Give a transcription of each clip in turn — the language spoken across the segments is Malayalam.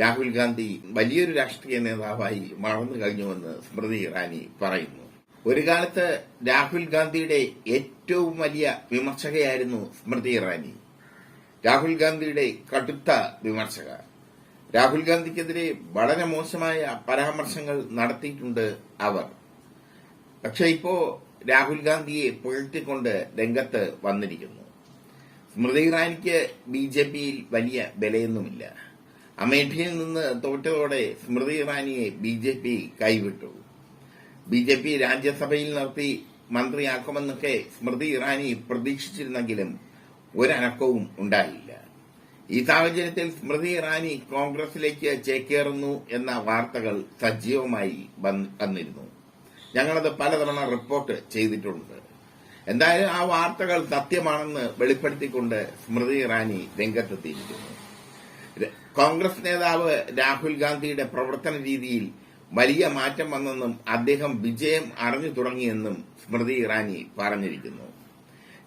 രാഹുൽ ഗാന്ധി വലിയൊരു രാഷ്ട്രീയ നേതാവായി വളർന്നു കഴിഞ്ഞുവെന്ന് സ്മൃതി ഇറാനി പറയുന്നു. ഒരു കാലത്ത് രാഹുൽ ഗാന്ധിയുടെ ഏറ്റവും വലിയ വിമർശകയായിരുന്നു സ്മൃതി ഇറാനി. രാഹുൽ ഗാന്ധിയുടെ കടുത്ത വിമർശക. രാഹുൽ ഗാന്ധിക്കെതിരെ വളരെ മോശമായ പരാമർശങ്ങൾ നടത്തിയിട്ടുണ്ട് അവർ. പക്ഷെ ഇപ്പോ രാഹുൽ ഗാന്ധിയെ പുകഴ്ത്തിക്കൊണ്ട് രംഗത്ത് വന്നിരിക്കുന്നു. സ്മൃതി ഇറാനിക്ക് ബി ജെ പിയിൽ വലിയ വിലയൊന്നുമില്ല അമേഠിയിൽ നിന്ന് തോറ്റതോടെ സ്മൃതി ഇറാനിയെ ബി ജെ പി കൈവിട്ടു. ബി ജെ പി രാജ്യസഭയിൽ നിർത്തി മന്ത്രിയാക്കുമെന്നൊക്കെ സ്മൃതി ഇറാനി പ്രതീക്ഷിച്ചിരുന്നെങ്കിലും ഒരനക്കവും ഉണ്ടായില്ല. ഈ സാഹചര്യത്തിൽ സ്മൃതി ഇറാനി കോൺഗ്രസിലേക്ക് ചേക്കേറുന്നു എന്ന വാർത്തകൾ സജീവമായി വന്നിരുന്നു. ഞങ്ങളത് പലതവണ റിപ്പോർട്ട് ചെയ്തിട്ടുണ്ട്. എന്തായാലും ആ വാർത്തകൾ സത്യമാണെന്ന് വെളിപ്പെടുത്തിക്കൊണ്ട് സ്മൃതി ഇറാനി രംഗത്തെത്തിയിരിക്കുന്നു. കോൺഗ്രസ് നേതാവ് രാഹുൽ ഗാന്ധിയുടെ പ്രവർത്തന രീതിയിൽ വലിയ മാറ്റം വന്നെന്നും അദ്ദേഹം വിജയം അറിഞ്ഞു തുടങ്ങിയെന്നും സ്മൃതി ഇറാനി പറഞ്ഞിരിക്കുന്നു.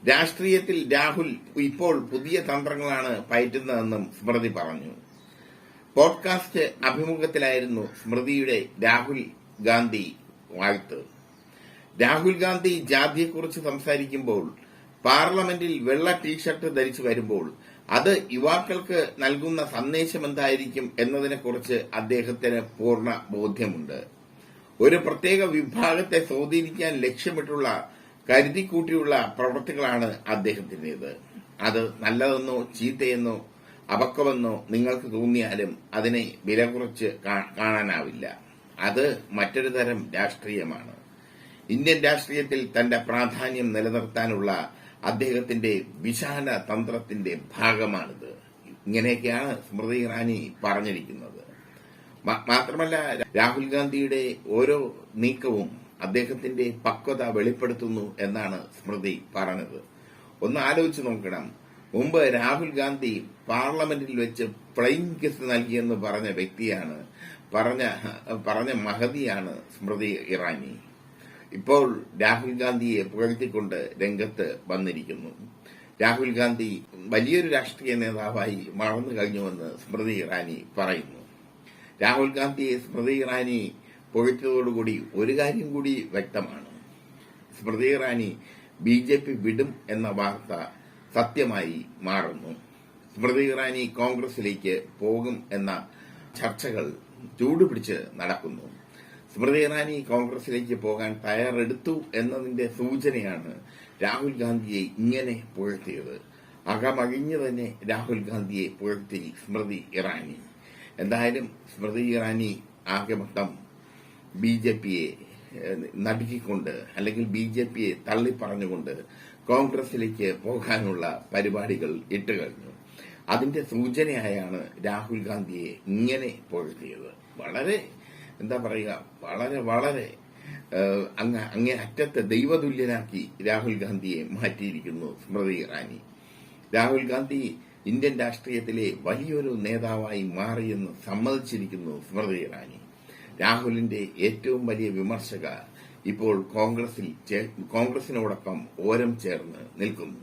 രാഷ്ട്രീയത്തിൽ രാഹുൽ ഇപ്പോൾ പുതിയ തന്ത്രങ്ങളാണ് പയറ്റുന്നതെന്നും സ്മൃതി പറഞ്ഞു. പോഡ്കാസ്റ്റ് അഭിമുഖത്തിലായിരുന്നു സ്മൃതിയുടെ രാഹുൽ ഗാന്ധി വാഴ്ത്ത്. രാഹുൽ ഗാന്ധി ജാതിയെക്കുറിച്ച് സംസാരിക്കുമ്പോൾ പാർലമെന്റിൽ വെള്ള ടീഷർട്ട് ധരിച്ചു വരുമ്പോൾ അത് യുവാക്കൾക്ക് നൽകുന്ന സന്ദേശം എന്തായിരിക്കും എന്നതിനെക്കുറിച്ച് അദ്ദേഹത്തിന് പൂർണ ബോധ്യമുണ്ട്. ഒരു പ്രത്യേക വിഭാഗത്തെ സ്വാധീനിക്കാൻ ലക്ഷ്യമിട്ടുള്ള കരുതിക്കൂട്ടിയുള്ള പ്രവൃത്തികളാണ് അദ്ദേഹത്തിന്റേത് അത് നല്ലതെന്നോ ചീത്തയെന്നോ അപക്വമെന്നോ നിങ്ങൾക്ക് തോന്നിയാലും അതിനെ വില കുറച്ച് കാണാനാവില്ല. അത് മറ്റൊരു തരം രാഷ്ട്രീയമാണ്. ഇന്ത്യൻ രാഷ്ട്രീയത്തിൽ തന്റെ പ്രാധാന്യം നിലനിർത്താനുള്ള അദ്ദേഹത്തിന്റെ വിശാല തന്ത്രത്തിന്റെ ഭാഗമാണിത്. ഇങ്ങനെയൊക്കെയാണ് സ്മൃതി ഇറാനി പറഞ്ഞിരിക്കുന്നത്. മാത്രമല്ല രാഹുൽ ഗാന്ധിയുടെ ഓരോ നീക്കവും അദ്ദേഹത്തിന്റെ പക്വത വെളിപ്പെടുത്തുന്നു എന്നാണ് സ്മൃതി പറഞ്ഞത്. ഒന്ന് ആലോചിച്ച് നോക്കണം. മുമ്പ് രാഹുൽ ഗാന്ധി പാർലമെന്റിൽ വെച്ച് ഫ്ലൈയിങ് കിസ് നൽകിയെന്ന് പറഞ്ഞ വ്യക്തിയാണ് പറഞ്ഞ പറഞ്ഞ മഹതിയാണ് സ്മൃതി ഇറാനി. ഇപ്പോൾ രാഹുൽ ഗാന്ധിയെ പുകഴ്ത്തിക്കൊണ്ട് രംഗത്ത് വന്നിരിക്കുന്നു. രാഹുൽ ഗാന്ധി വലിയൊരു രാഷ്ട്രീയ നേതാവായി വളർന്നു കഴിഞ്ഞുവെന്ന് സ്മൃതി ഇറാനി പറയുന്നു. രാഹുൽ ഗാന്ധിയെ സ്മൃതി ഇറാനി പുകഴ്ത്തിയതോടുകൂടി ഒരു കാര്യം കൂടി വ്യക്തമാണ്. Smriti Irani B J P വിടും എന്ന വാർത്ത സത്യമായി മാറുന്നു. സ്മൃതി ഇറാനി കോൺഗ്രസിലേക്ക് പോകും എന്ന ചർച്ചകൾ ചൂടുപിടിച്ച് നടക്കുന്നു. സ്മൃതി ഇറാനി കോൺഗ്രസിലേക്ക് പോകാൻ തയ്യാറെടുത്തു എന്നതിന്റെ സൂചനയാണ് രാഹുൽ ഗാന്ധിയെ ഇങ്ങനെ പുകഴ്ത്തിയത്. അകമഴിഞ്ഞു തന്നെ രാഹുൽ ഗാന്ധിയെ പുകഴ്ത്തി സ്മൃതി ഇറാനി. എന്തായാലും സ്മൃതി ഇറാനി ആകെ മൊത്തം ബി ജെ പിയെ നടുക്കിക്കൊണ്ട് അല്ലെങ്കിൽ ബി ജെ പിയെ തള്ളിപ്പറഞ്ഞുകൊണ്ട് കോൺഗ്രസിലേക്ക് പോകാനുള്ള പരിപാടികൾ ഇട്ടുകഴിഞ്ഞു അതിന്റെ സൂചനയായാണ് രാഹുൽ ഗാന്ധിയെ ഇങ്ങനെ പുകഴ്ത്തിയത്. വളരെ എന്താ പറയുക? വളരെ വളരെ അങ്ങ് അങ്ങേ അറ്റത്തെ ദൈവതുല്യനാക്കി രാഹുൽ ഗാന്ധിയെ മാറ്റിയിരിക്കുന്നു സ്മൃതി ഇറാനി. രാഹുൽ ഗാന്ധി ഇന്ത്യൻ രാഷ്ട്രീയത്തിലെ വലിയൊരു നേതാവായി മാറിയെന്ന് സമ്മതിച്ചിരിക്കുന്നു സ്മൃതി ഇറാനി. രാഹുലിന്റെ ഏറ്റവും വലിയ വിമർശക ഇപ്പോൾ കോൺഗ്രസിൽ കോൺഗ്രസിനോടൊപ്പം ഓരം ചേർന്ന് നിൽക്കുന്നു.